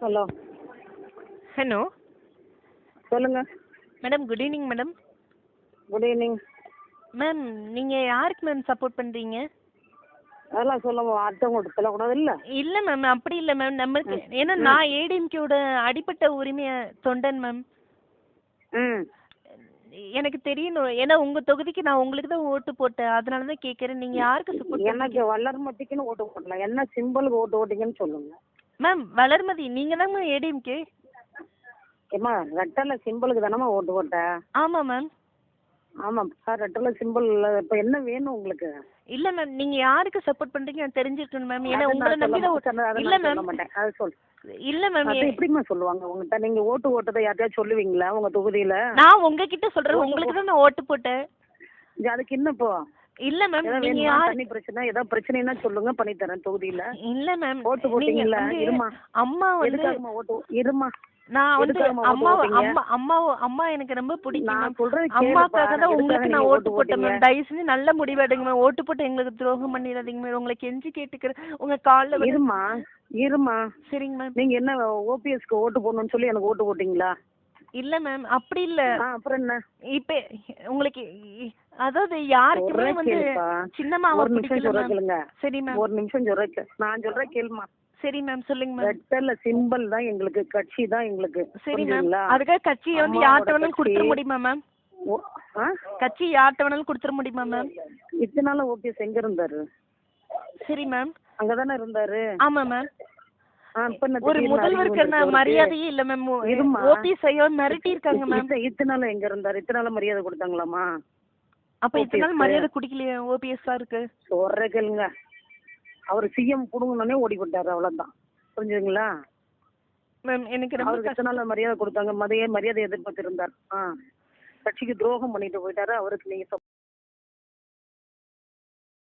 Hello. Hello. சொல்லுங்க. Madam good evening madam. Good evening ma'am நீங்கள் யாருக்கு மேம் சப்போர்ட் பண்ணுறீங்க அதெல்லாம் சொல்லுங்க அடுத்தவங்கள்ட்ட சொல்லக்கூடாது இல்லை? இல்லை மேம் அப்படி இல்லை மேம். நம்மளுக்கு ஏன்னா நான் ஏடிஎம்கேவோட அடிப்பட்ட உரிமைய தொண்டன் மேம். ம். எனக்கு தெரியணும். ஏன்னா உங்கள் தொகுதிக்கு நான் உங்களுக்கு தான் ஓட்டு போட்டேன். அதனால தான் கேட்குறேன் நீங்கள் யாருக்கு சப்போர்ட் எனக்கு வளர்மட்டிக்குன்னு ஓட்டு போடலாம். என்ன சிம்பிளுக்கு ஓட்டு ஓட்டிங்கன்னு சொல்லுங்க. மேம் வளர்மதி நீங்கள் தாங்க ஏடிஎம்கே ஏம்மா ரெட்டலை சிம்பிளுக்கு தானம்மா ஓட்டு போட்டேன் ஆமாம் மேம் ஆமாம் சார் ரெட்டலை சிம்பிள் இப்போ என்ன வேணும் உங்களுக்கு? இல்லை மேம் நீங்கள் யாருக்கு சப்போர்ட் பண்ணுறீங்க நான் தெரிஞ்சிருக்கணும் மேம் ஏன்னா உங்களை நம்பி தான் இல்லை மேம் அதை சொல். இல்லை மேம் அது எப்படிம்மா சொல்லுவாங்க? உங்ககிட்ட நீங்க ஓட்டு ஓட்டதை யார்ட்டையாவது சொல்லுவீங்களா உங்க தொகுதியில? நான் உங்ககிட்ட சொல்கிறேன் உங்களுக்கு தான் நான் ஓட்டு போட்டேன். அதுக்கு என்ன இப்போ? இல்லை மேம் யார் தண்ணி பிரச்சனை ஏதாவது பிரச்சனைனா சொல்லுங்க பண்ணி தரேன் தொகுதியில. இல்ல மேம் ஓட்டு நீங்க போட்டீங்கல்ல, இருமா. அம்மா வந்து ஓட்டு? இருமா? நான் வந்து அம்மா? அம்மா அம்மா அம்மா எனக்கு ரொம்ப பிடிக்கும் நான் அம்மாக்காக. தான் உங்களுக்கு நான் நீங்க ஓட்டு போட்டேன் மேம்? தயவு செஞ்சு நல்ல முடிவெடுங்க மேம் ஓட்டு போட்டு எங்களுக்கு துரோகம் பண்ணிடாதீங்க மேம் உங்களை கெஞ்சி கேட்டுக்கிறேன் உங்க கால்ல இருமா? இருமா? சரிங்க மேம் நீங்க என்ன ஓபிஎஸ்க்கு ஓட்டு போடணும்னு சொல்லி எனக்கு ஓட்டு போட்டீங்களா? இல்ல மேம் அப்படி இல்ல. ஆ அப்புறம் என்ன? இப்ப உங்களுக்கு அதாவது யாருக்குமே வந்து. சின்னம்மாவை ஒரு நிமிஷம் சொல்ற கேளுங்க. சரி மேம் ஒரு நிமிஷம் சொல்ற நான் சொல்றேன் கேளுமா. சரி மேம் சொல்லுங்க மேம் ரெட்டல சிம்பிள் தான் எங்களுக்கு கட்சி தான் எங்களுக்கு. சரி மேம்? அதுக்காக கட்சியை வந்து யார்கிட்ட வேணாலும் கொடுத்துட கட்சி. முடியுமா மேம்? கட்சி யார்கிட்ட வேணாலும் கொடுத்துட முடியுமா மேம் இத்தனை நாள் ஓபிஎஸ் எங்க இருந்தாரு? சரி மேம் அங்கதானே இருந்தாரு? ஆமா மேம் ஒரு திடீர்னு முதல்வருக்கு அறிவு என்ன வந்திருக்கு மரியாதையே இல்ல மேம். ஓபிஎஸ் ஐயோ மிரட்டி இருக்காங்க மேம் இத்த- இத்தனை நாள் எங்க இருந்தாரு? இத்தனை நாள் மரியாதை கொடுத்தாங்களாமா அப்ப இத்தனை நாள். மரியாதை குடிக்கலையே ஓபிஎஸ் சாருக்கு? சொல்ற கேளுங்க அவர் சிஎம் புடுங்கணுன்னே ஓடி போட்டாரு அவ்வளவுதான். புரிஞ்சுதுங்களா? மேம் எனக்கு ரொம்ப அவருக்கு எத்தனை நாள் மரியாதை கொடுத்தாங்க மதிய மரியாதை எதிர்பார்த்து இருந்தார் ஆ கட்சிக்கு துரோகம் பண்ணிட்டு போயிட்டாரு அவருக்கு நீங்க